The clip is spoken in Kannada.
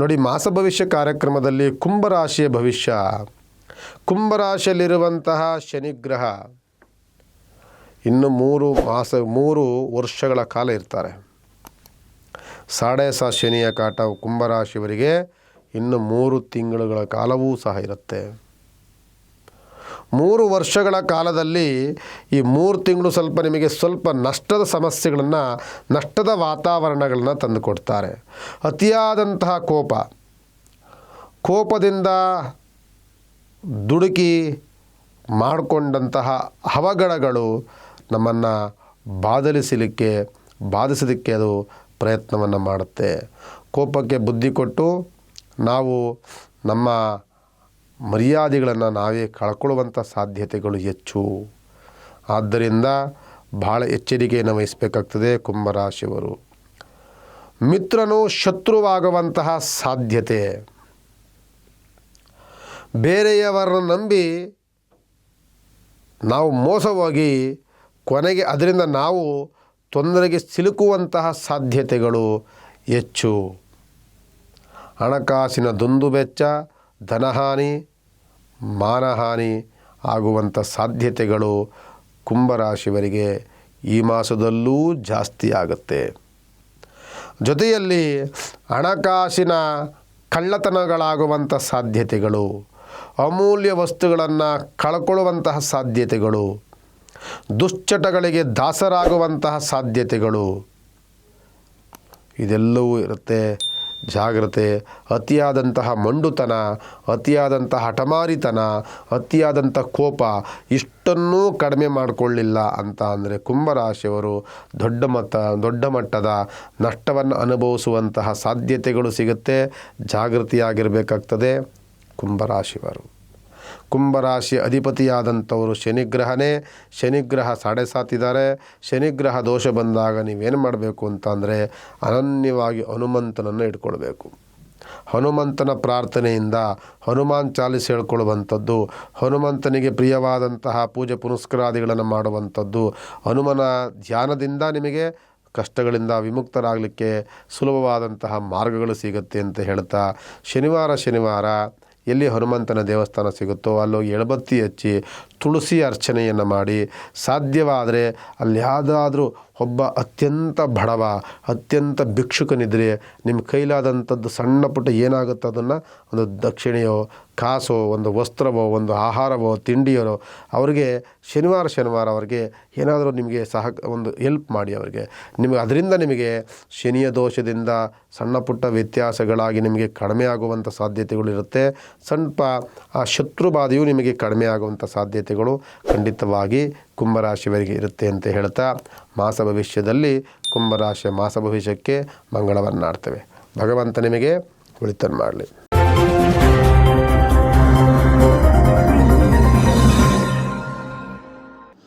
ನೋಡಿ, ಮಾಸ ಭವಿಷ್ಯ ಕಾರ್ಯಕ್ರಮದಲ್ಲಿ ಕುಂಭರಾಶಿಯ ಭವಿಷ್ಯ. ಕುಂಭರಾಶಿಯಲ್ಲಿರುವಂತಹ ಶನಿಗ್ರಹ ಇನ್ನು ಮೂರು ಮಾಸ, ಮೂರು ವರ್ಷಗಳ ಕಾಲ ಇರ್ತಾರೆ. ಸಾಡೆ ಸಾ ಶನಿಯ ಕಾಟ ಕುಂಭರಾಶಿಯವರಿಗೆ ಇನ್ನು ಮೂರು ತಿಂಗಳುಗಳ ಕಾಲವೂ ಸಹ ಇರುತ್ತೆ. ಮೂರು ವರ್ಷಗಳ ಕಾಲದಲ್ಲಿ ಈ ಮೂರು ತಿಂಗಳು ಸ್ವಲ್ಪ ನಿಮಗೆ ಸ್ವಲ್ಪ ನಷ್ಟದ ಸಮಸ್ಯೆಗಳನ್ನು, ನಷ್ಟದ ವಾತಾವರಣಗಳನ್ನು ತಂದುಕೊಡ್ತಾರೆ ಅತಿಯಾದಂತಹ ಕೋಪ. ಕೋಪದಿಂದ ದುಡುಕಿ ಮಾಡಿಕೊಂಡಂತಹ ಅವಘಡಗಳು ನಮ್ಮನ್ನು ಬಾದಲಿಸಲಿಕ್ಕೆ ಬಾಧಿಸಲಿಕ್ಕೆ ಅದು ಪ್ರಯತ್ನವನ್ನು ಮಾಡುತ್ತೆ. ಕೋಪಕ್ಕೆ ಬುದ್ಧಿ ಕೊಟ್ಟು ನಾವು ನಮ್ಮ ಮರ್ಯಾದೆಗಳನ್ನು ನಾವೇ ಕಳ್ಕೊಳ್ಳುವಂಥ ಸಾಧ್ಯತೆಗಳು ಹೆಚ್ಚು. ಆದ್ದರಿಂದ ಭಾಳ ಎಚ್ಚರಿಕೆಯನ್ನು ವಹಿಸಬೇಕಾಗ್ತದೆ ಕುಂಭರಾಶಿಯವರು. ಮಿತ್ರನು ಶತ್ರುವಾಗುವಂತಹ ಸಾಧ್ಯತೆ. ಬೇರೆಯವರನ್ನು ನಂಬಿ ನಾವು ಮೋಸವಾಗಿ ಕೊನೆಗೆ ಅದರಿಂದ ನಾವು ತೊಂದರೆಗೆ ಸಿಲುಕುವಂತಹ ಸಾಧ್ಯತೆಗಳು ಹೆಚ್ಚು. ಹಣಕಾಸಿನ ದುಂದು ವೆಚ್ಚ ಧನಹಾನಿ ಮಾನಹಾನಿ ಆಗುವಂಥ ಸಾಧ್ಯತೆಗಳು ಕುಂಭರಾಶಿಯವರಿಗೆ ಈ ಮಾಸದಲ್ಲೂ ಜಾಸ್ತಿ ಆಗುತ್ತೆ. ಜೊತೆಯಲ್ಲಿ ಹಣಕಾಸಿನ ಕಳ್ಳತನಗಳಾಗುವಂಥ ಸಾಧ್ಯತೆಗಳು, ಅಮೂಲ್ಯ ವಸ್ತುಗಳನ್ನು ಕಳ್ಕೊಳ್ಳುವಂತಹ ಸಾಧ್ಯತೆಗಳು, ದುಶ್ಚಟಗಳಿಗೆ ದಾಸರಾಗುವಂತಹ ಸಾಧ್ಯತೆಗಳು, ಇದೆಲ್ಲವೂ ಇರುತ್ತೆ. ಜಾಗ್ರತೆ, ಅತಿಯಾದಂತಹ ಮಂಡುತನ, ಅತಿಯಾದಂತಹ ಹಠಮಾರಿತನ ಅತಿಯಾದಂಥ ಕೋಪ, ಇಷ್ಟನ್ನೂ ಕಡಿಮೆ ಮಾಡಿಕೊಳ್ಳಿಲ್ಲ ಅಂತ ಅಂದರೆ ಕುಂಭರಾಶಿಯವರು ದೊಡ್ಡ ಮಟ್ಟ, ದೊಡ್ಡ ಮಟ್ಟದ ನಷ್ಟವನ್ನು ಅನುಭವಿಸುವಂತಹ ಸಾಧ್ಯತೆಗಳು ಸಿಗುತ್ತೆ. ಜಾಗೃತಿಯಾಗಿರಬೇಕಾಗ್ತದೆ ಕುಂಭರಾಶಿಯವರು. ಕುಂಭರಾಶಿ ಅಧಿಪತಿಯಾದಂಥವರು ಶನಿಗ್ರಹನೇ. ಶನಿಗ್ರಹ ಸಾಡೆ ಸಾತಿದ್ದಾರೆ ಶನಿಗ್ರಹ ದೋಷ ಬಂದಾಗ ನೀವೇನು ಮಾಡಬೇಕು ಅಂತ ಅಂದರೆ ಅನನ್ಯವಾಗಿ ಹನುಮಂತನನ್ನು ಇಟ್ಕೊಳ್ಬೇಕು. ಹನುಮಂತನ ಪ್ರಾರ್ಥನೆಯಿಂದ ಹನುಮಾನ್ ಚಾಲಿಸಿ ಹೇಳ್ಕೊಳ್ಳುವಂಥದ್ದು, ಹನುಮಂತನಿಗೆ ಪ್ರಿಯವಾದಂತಹ ಪೂಜೆ ಪುನಸ್ಕಾರಾದಿಗಳನ್ನು ಮಾಡುವಂಥದ್ದು, ಹನುಮನ ಧ್ಯಾನದಿಂದ ನಿಮಗೆ ಕಷ್ಟಗಳಿಂದ ವಿಮುಕ್ತರಾಗಲಿಕ್ಕೆ ಸುಲಭವಾದಂತಹ ಮಾರ್ಗಗಳು ಸಿಗುತ್ತೆ ಅಂತ ಹೇಳ್ತಾ, ಶನಿವಾರ ಶನಿವಾರ ಎಲ್ಲಿ ಹನುಮಂತನ ದೇವಸ್ಥಾನ ಸಿಗುತ್ತೋ ಅಲ್ಲೋಗಿ ಎಳಬತ್ತಿ ಹಚ್ಚಿ ತುಳಸಿ ಅರ್ಚನೆಯನ್ನು ಮಾಡಿ ಸಾಧ್ಯವಾದರೆ ಅಲ್ಲಿ ಯಾವುದಾದ್ರೂ ಒಬ್ಬ ಅತ್ಯಂತ ಬಡವ ಅತ್ಯಂತ ಭಿಕ್ಷುಕನಿದ್ರೆ ನಿಮ್ಮ ಕೈಲಾದಂಥದ್ದು ಸಣ್ಣ ಪುಟ್ಟ ಏನಾಗುತ್ತೆ ಅದನ್ನು? ಒಂದು ದಕ್ಷಿಣೆಯೋ, ಕಾಸೋ, ಒಂದು ವಸ್ತ್ರವೋ, ಒಂದು ಆಹಾರವೋ, ತಿಂಡಿಯೋ, ಅವರಿಗೆ ಶನಿವಾರ ಶನಿವಾರ ಅವರಿಗೆ ಏನಾದರೂ ನಿಮಗೆ ಸಹ ಒಂದು ಹೆಲ್ಪ್ ಮಾಡಿ ಅವರಿಗೆ. ನಿಮಗೆ ಅದರಿಂದ ನಿಮಗೆ ಶನಿಯ ದೋಷದಿಂದ ಸಣ್ಣ ಪುಟ್ಟ ವ್ಯತ್ಯಾಸಗಳಾಗಿ ನಿಮಗೆ ಕಡಿಮೆ ಆಗುವಂಥ ಸಾಧ್ಯತೆಗಳಿರುತ್ತೆ ಸ್ವಲ್ಪ ಆ ಶತ್ರು ಬಾಧೆಯು ನಿಮಗೆ ಕಡಿಮೆ ಆಗುವಂಥ ಸಾಧ್ಯತೆಗಳು ಖಂಡಿತವಾಗಿ ಕುಂಭರಾಶಿಯವರಿಗೆ ಇರುತ್ತೆ ಅಂತ ಹೇಳ್ತಾ ಮಾಸ ಭವಿಷ್ಯದಲ್ಲಿ ಕುಂಭರಾಶಿಯ ಮಾಸ ಭವಿಷ್ಯಕ್ಕೆ ಮಂಗಳವನ್ನಾಡ್ತೇವೆ. ಭಗವಂತ ನಿಮಗೆ ಒಳಿತನ್ನು ಮಾಡಲಿ.